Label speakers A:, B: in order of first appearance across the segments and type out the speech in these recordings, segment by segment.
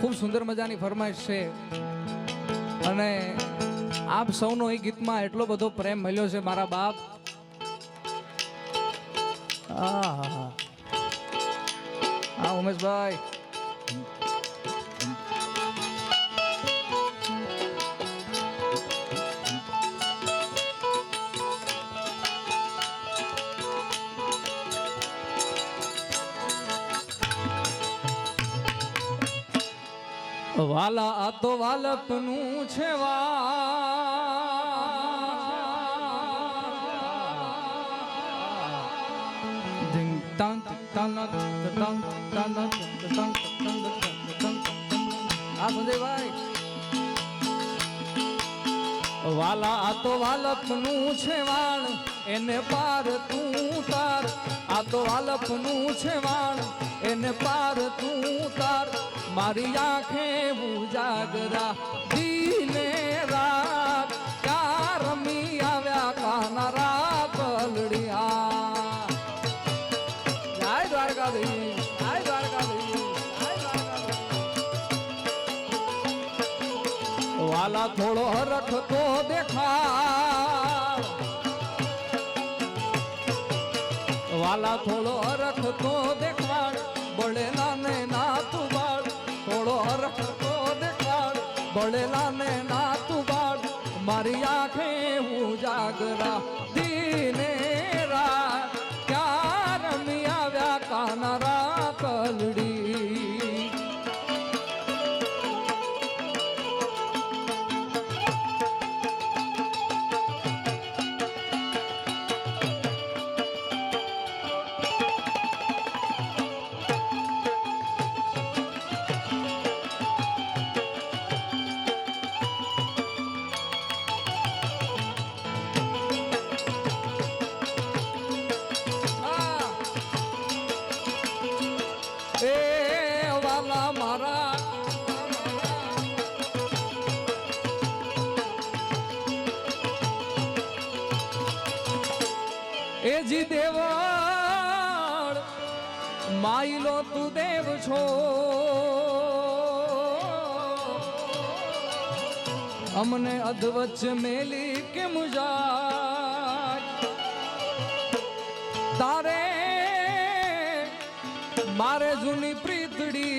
A: ખૂબ સુંદર મજાની ફરમાઈશ છે. અને આપ સૌનો એ ગીતમાં એટલો બધો પ્રેમ મળ્યો છે, મારા બાપ. આ ઉમેશભાઈ. વાલા આ તો વાલપનું છે વાલા આ તો વાલપનું છે વાણ, એને પાર તું તાર આ તો વાલપનું છે વાણ, એને પાર તું તાર મારી આંખે ઉજાગરા, દીને રાત કા રમી આવ્યા કાનારા પલડિયા. જય દ્વારકાધીશ જય દ્વારકાધીશ વાલા થોડો રખતો દેખા વાલા થોડો રખતો દેખાડ. બળેલા ને ના તું બાળ થોડો હરખ તો દેખાડ બળેલા ને ના તું બાળ. મારી આંખે હું જાગરા. જી દેવાળ માઈલો તું દેવ છો. અમને અધવચ મેલી કેમ જાય? તારે મારે જૂની પ્રીતડી.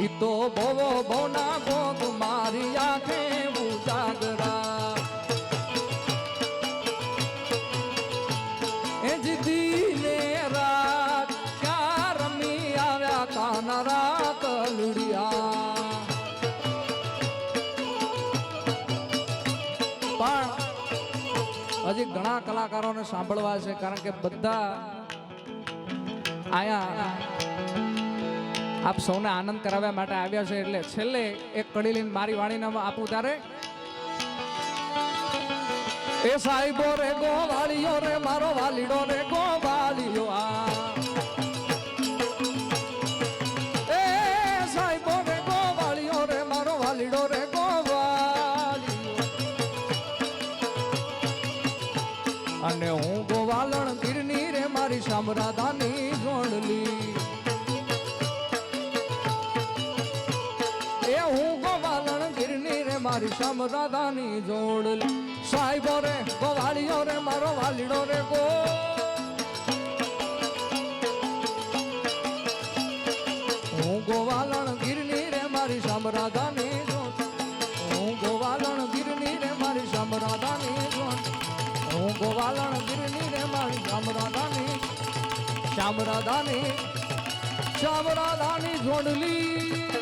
A: ઈ તો ભવો ભવના ગોગ મારી આંખે ઉજાગરા હજી ઘણા કલાકારોને સાંભળવા છે, કારણ કે બધા આયા આપ સૌને આનંદ કરાવવા માટે આવ્યા છે, એટલે છેલ્લે એક કડી લઈને મારી વાણીને આપું તારે એ સાહેબો રે ગો વાળીઓ રે, મારો વાલીડો રે ગો વાલીઓ આ સાહેબો રે ગો વાળીઓ રે, મારો વાલીડો રે અને હું ગોવાલણ ગીરની રે મારી શામરાધાની જોડલી. એ હું ગોવાલણ ગીરની રે મારી શામરાધાની જોડલી. સાહેબો રે, ગોવાળીઓ રે, મારો વાલીડો રે ગો. હું ગોવાલણ ગીરની રે મારી શામરાધાની ગોવાલણ ગીરની રે મારી શ્યામ રાધાની શ્યામ રાધાની શ્યામ જોડલી.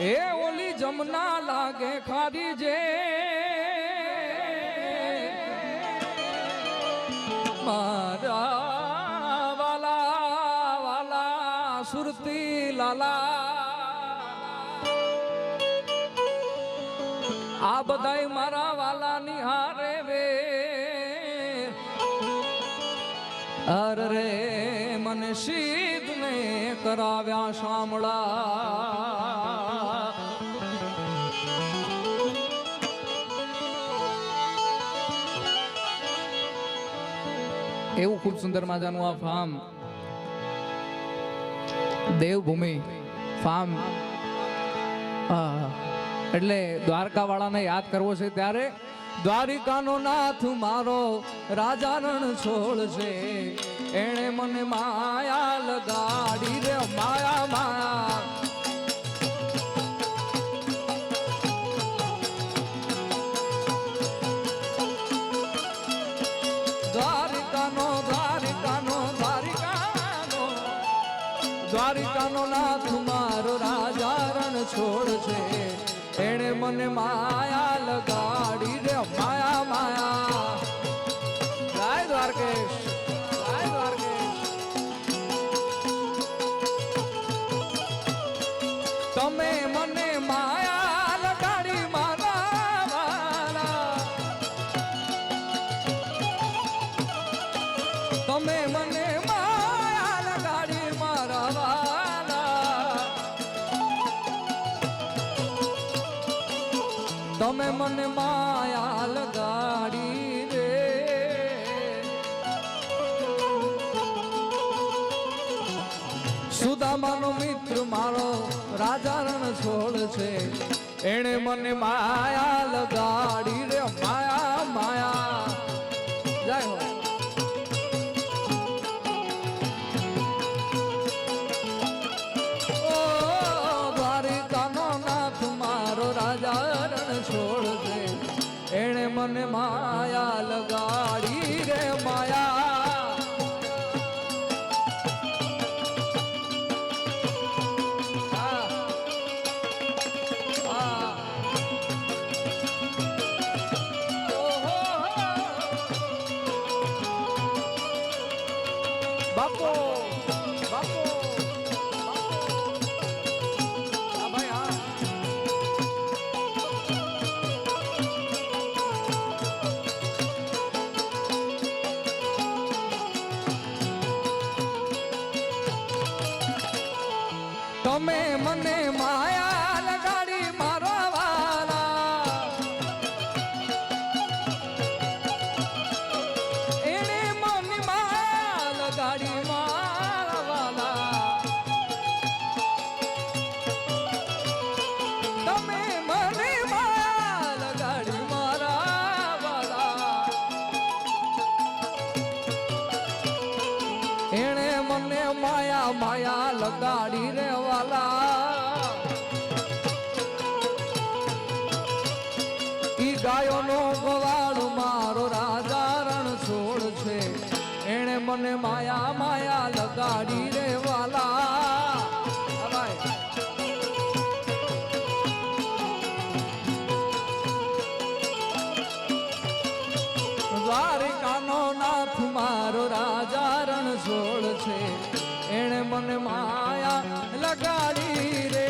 A: એ ઓલી જમના લાગે ખારી જે. મારા વાલા વાલા સુરતી લાલા. આ બધાય મારા વાલા નિહારે વે. અરે રે, મને સીધ ને કરાવ્યા શામળા. એવું ખૂબ સુંદર મજાનું આ ફાર્મ. દેવભૂમિ ફાર્મ. એટલે દ્વારકા વાળાને યાદ કરવો છે ત્યારે, દ્વારિકાનો નાથ મારો રાજા રણ છોડ છે. એણે મને માયા લગાડી રે માયા માયા. દ્વારિકાનો નાથ મારો રાજા રણ છોડ છે. એણે મને માયા લગાડી રે, માયા માયા. જય દ્વારકેશ. તમે મને માયા લગાડી, મારા વાલા તમે મને તમે મને માયા લગાડી રે સુદામાનો મિત્ર મારો રાજા રણ છોડ છે. એણે મને માયા લગાડી રે, માયા મને માયા લગાડી રે માયા મને માયા લગાડી મારા વાલા એણે મને માયા લગાડી મારા વાલા તમે મને માયા લગાડી મારા વાલા એણે મને માયા માયા લગાડી રે ગાયોનો ગોવાળ મારો રાજા રણ છોડ છે. એણે મને માયા માયા લગાડી રે વાલા. દ્વારિકાનો નાથ મારો રાજા રણ છોડ છે. એણે મને માયા લગાડી રે